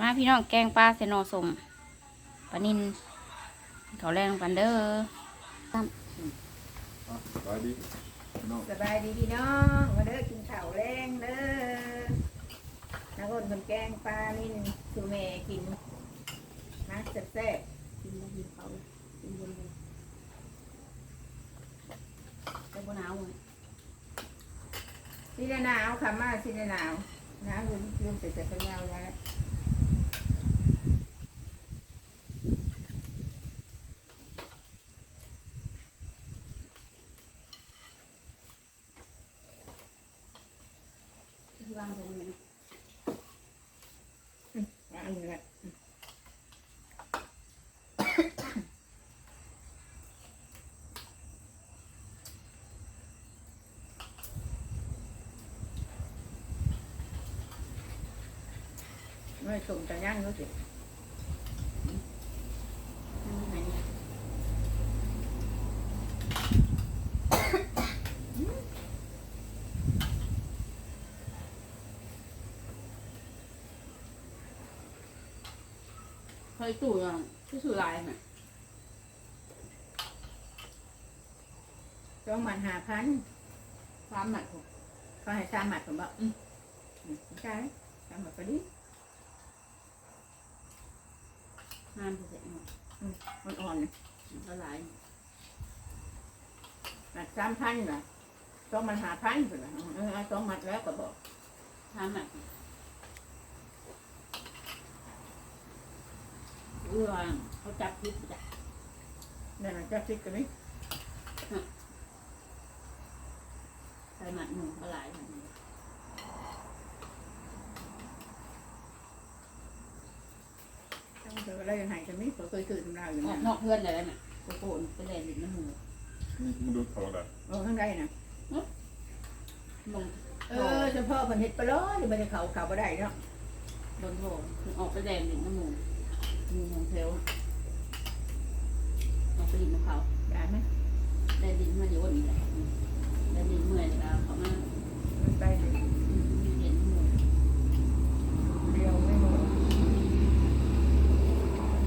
มาพี่น้องแกงปลาเซโนสมปลานินเขาวแรงกันเด้อสบายดีน้องสบายดีพี่น้องมาเด้อกินข้าวแรงเด้อนักคนคนแกงปลานี่สุเมกินมาแซ่บกินแล้วกินเขากินบนเลยแต่บนหนาวเลยๆสิได้หนาวค่ะมาสิได้หนาวหนาวลืมลืมใส่เสื้อกันยาวแล้ว วางตรงนี้อันนี้แหละไม่ส่งจะย่างรู้สิ นั่นไหนเนี่ย เคยตู่ยังที่สุรายไหมสองหมันหาพันสามหมัดผมเขาให้สามหมัดผมบอกอืมอืมใช่สามหมัดก็ดีห้ามเสร็จหมดมันอ่อนๆนะมันก็หลายหมัดสามพันเหรอสองหมันหาพันเหรอเออเอาสองหมัดแล้วก็บอกสามหมัด เอื้อเขาจับพิษจับนั่นน่ะจะคิดกันนี่ใส่หมัดหนึ่งก็หลายแบบนี้ต้องเจออะไรยังไงกันนี่เขาเคยตื่นเราอยู่ออกนะนอกเพื่อนเลยได้ไหมโกโก้ไปแลนดินน้ำหมูมึงดูเขาละโอ้ข้างในนะลงเออเฉพาะคนเห็ดปลาล้อที่มันจะเขาเขาบ่ได้เนาะบนโถคือออกไปแลนดินน้ำหมูห มูของเทลออกไปดินของเขาได้ไหมแลนดินมาอยู่วันนี้แหละแลนดินเมื่อยแล้วเขามามันไปเลยเห็นหมูเดียวไม่หมด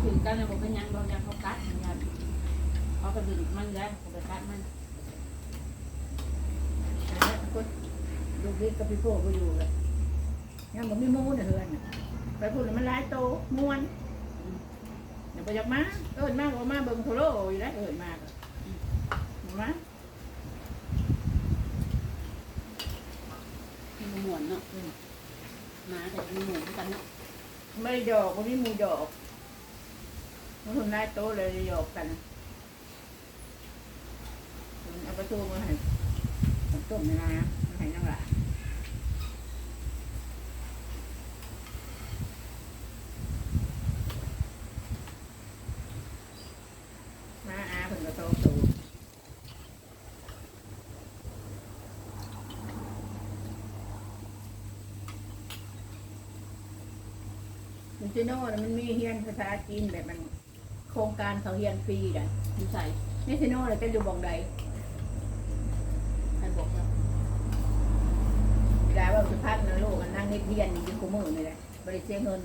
ถึงกันเลยบอกเป็นยังบอกยังเขากัดเหมือนกันเขาก็ดึงมันแล้วเขาไปกัดมันนะก็ลูกเล็กกับพี่โป้ก็อยู่เลยยังบอกมีมูนเฮือนน่ะไปพูดแล้วมันร้ายโตม้วน เดี๋ยวไปจักมาเอิญมากว่ามาเบิ่งโทรโลอยู่แล้วเอิญมากมามีหมวนเนาะมาแต่มีหมวยกันเนาะไม่ได้หยอกวันนี้มูหยอกมันคนร้ายโตเลยหยอกกันเอาประตูมาให้ต้มในน้ำมาให้นั่งหละมาอาเพิ่นก็โตสูง มิซิโน่น่ะมันมีเฮียนภาษาจีนแบบมัน โครงการเขาเฮียนฟรีน่ะมีใส่มิซิโน่เลยจะอยู่บ่องใดใครบอกแล้วเวลาว่าสุภาพนะลูกมันนั่งเฮ็ดเฮียนอยู่คู่มือนี่แหละบริเสียเงิน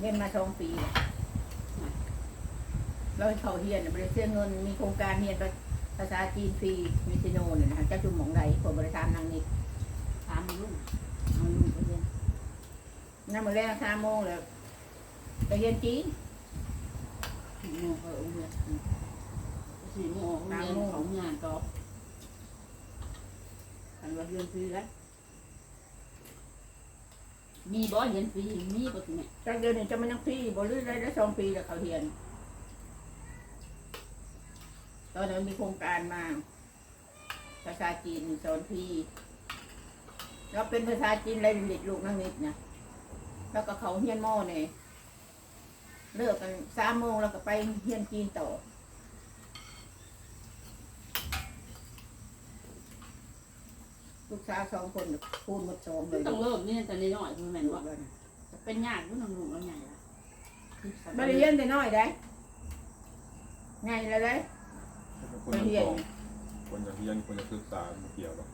เงินมาสองปีแล้วเราให้เขาเฮียนน่ะบริเสียเงินมีโครงการเฮียนภาษาจีนฟรีมิซิโน่เนี่ยนะคะเจ้าจุ่มหมองใดผมบริการนางนิดถามลุงเอาลุงไปเรีย นน้ำมือแรกสามโมงแล้วไปเรียนจีนโมงเขาเรียนสี่โมงเรียนของงานต่ออันว่าเรียนฟรีแล้วมีบ่เรียนฟรีมีบ่ถึงเนี่ยจากเดือนหนึ่งจะมันยังฟรีบริได้ได้สองปีแล้วเขาเรียน ตอนนั้นมีโครงการมาภาษาจีนสอนฟรีแล้วเป็นภาษาจีนเลยเด็กลูกนั่งนิดนะ แล้วก็เขาเฮียนหม้อเนี่ยเลิกกันสามโมงแล้วก็ไปเฮียนจีนต่อลูกสาวสองคนคูณหมดสองเลยต้องเริ่มนี่แต่น้อยๆคือแม่นว่าเป็นญาติผู้นำลุงแล้วไงล่ะบริเรียนแต่น้อยได้ไงแล้วได้คนไปจะเรียนคนจะเรียนคนจะศึกษาไม่เกี่ยวหรอก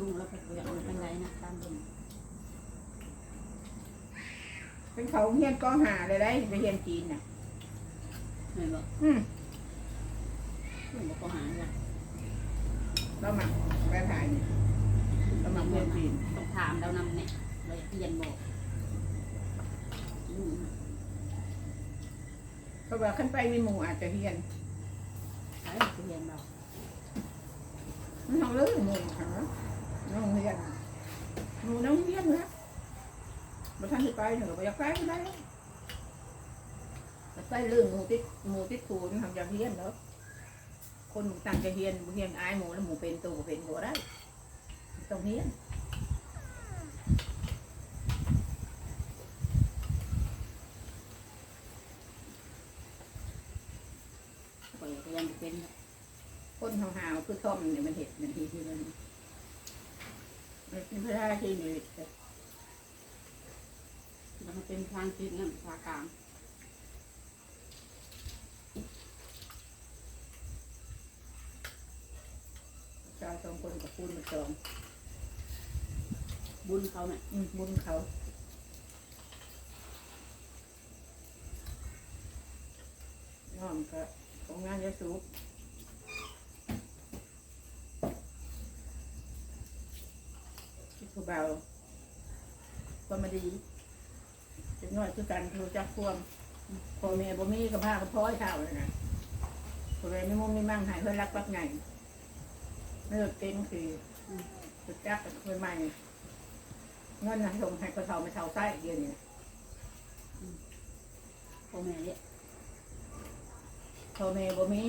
ลุงแล้วเป็นเป็นไรนะตามเบิ่ง เป็นเขาเฮียนก็หาเลยได้ไปเฮียนจีนน่ะ เห็นบอกอืมเพิ่นบอกก็หาเนี่ยเรามาไปถ่ายนี่เรามาเฮียนจีนต้องถามแล้วนำเนี่ยเราเรียนบอกอืมเขาบอกขึ้นไปมีหมู่อาจจะเฮียนใช่เรียนบอกมันเอาเลยหมู่ค่ะน้องเฮียนหมู่น้องเฮียนนะ มาท่านที่ไปหนูก็อยากไปก็ได้แต่ไปเรื่องหมู่ติดหมู่ติดศูนย์ทำจากเฮียนเนาะคนหมู่ต่างจะเฮียนหมู่เฮียนอายหมู่แล้วหมู่เป็นตัวบ่เป็นหัวได้ต้องเฮียนก็อยากเรียนเป็นคนหาวๆคือท่อมเนี่ยมันเห็ดมันทีที่มันมันเป็นพระราชนีแล้ว มันเป็นทางคิดนั่นภาคกลางชาวสองคนกับคูณมาสองบุญเขาเนี่ยอืมบุญเขาน้อมก็ของงานยาสูบที่ผู้เบาความ มาดีจะน้อยคือกันรู้จักควมพ่อแม่บ่มีกับผ้ากับพ้อยเท่าเลยนะพ่อแม่ไม่มุ่งไม่มั่งหายเพื่อนรักปักไงไม่เลิกเก่งคือรู้จักกับคนใหม่เงินนะส่งให้กระเทาไม่เท่าไส้เดียวนี่นะพ่อแม่เนี่ยพ่อแม่บ่มี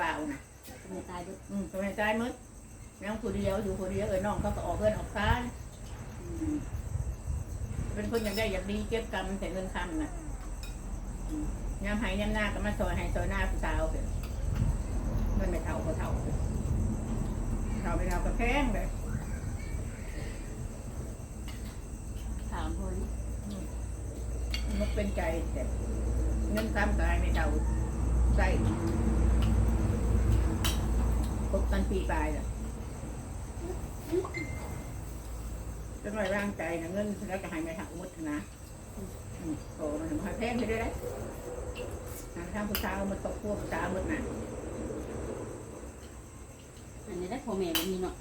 ว่าวนะพ่อแม่ตายด้วยอืมพ่อแม่ตายหมดน้องผู้เดียวอยู่ผู้เดียวเออน้องเขาก็ออกเพื่อนออกค้านอืม เป็นคนอยากได้อยากดีเก็บกรรมแต่เงินคำน่ะอืมยามใหายยามหน้าก็มาซอยให้ซอยหน้าผู้สาวเถอะเงินไม่เท่าก็เท่าเถอะเท่าไปเท่าก็แพงเลยถามพ่อนี่มันเป็นใจแต่เงินคำกายไม่เท่าใส่ครบกันปีปลายแล้ว จะหน่อยร่างใจนะเงินแล้วจะให้ไม่ถักมุดนะอืมโอ้มันมาแพงไปด้วยเลยทางทางผู้สาวมันตกพวกผู้สาวหมดนะอันนี้ได้พ่อแม่บ่มีเนาะ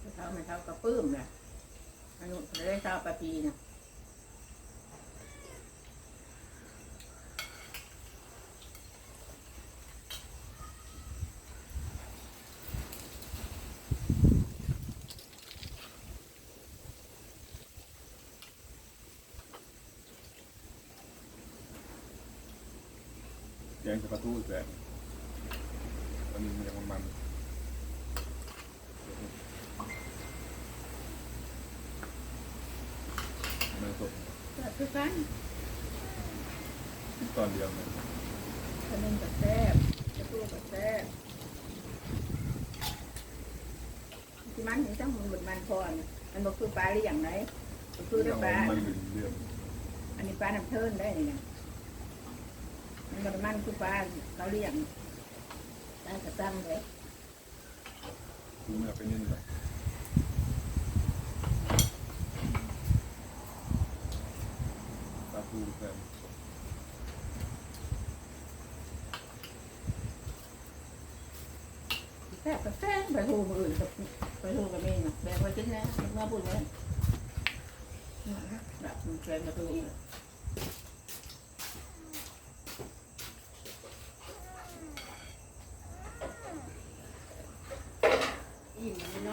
ผู้สาวไม่เท่ากับปื้มนะอายุได้เท่าปปีนะ แกงจะกระทู้แสบตอนนี้มันยังมันๆมันสดแบบคือกันตอนเดียวเลยขนมกับแซ่บกระตู้กับแซ่บที่มันนี่ต้องมันบดมันพอนะมันบอกคือปลาหรืออย่างไรมันคือได้ปลา มันเป็นเรื่องอันนี้ปลาน้ำเทินได้นี่นะ มันบดมันคือปลาเขาเลี้ยงปลากระตังเลยคือเมื่อไปนี่เลยปลาทูแซมแซ่บกับแซ่บไปหูมืออื่นกับไปหูกับเมนนะแบกไปกินนะเมื่อพูดไว้แบบมันแกงกระตู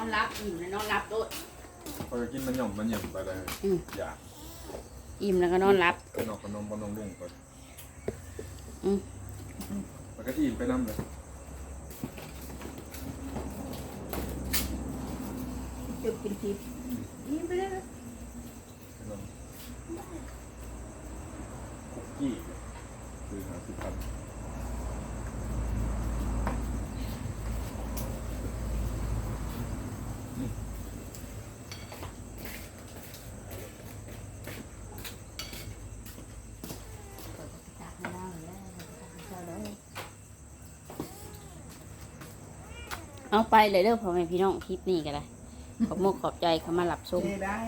อีกอิ่มมันนอนรับอิ่มแล้วนอนรับด้วยพอจะกินมันหย่อมมันหย่อมไปเลยอืม อยากอิ่มแล้วก็นอนรับ ขนมขนมขนมลุงก่อนอืม แล้วก็อิ่มไปน้ำเลยจุดกินทิพย์ยิ้มไปเลยขนมคุกกี้คือหาสิบพัน จากข้างล่างเลย เอาไปเลยเด้อพ่อแม่พี่น้องคลิปนี้ก็ได้ขอบมกขอบใจเขามาหลับชมเทได้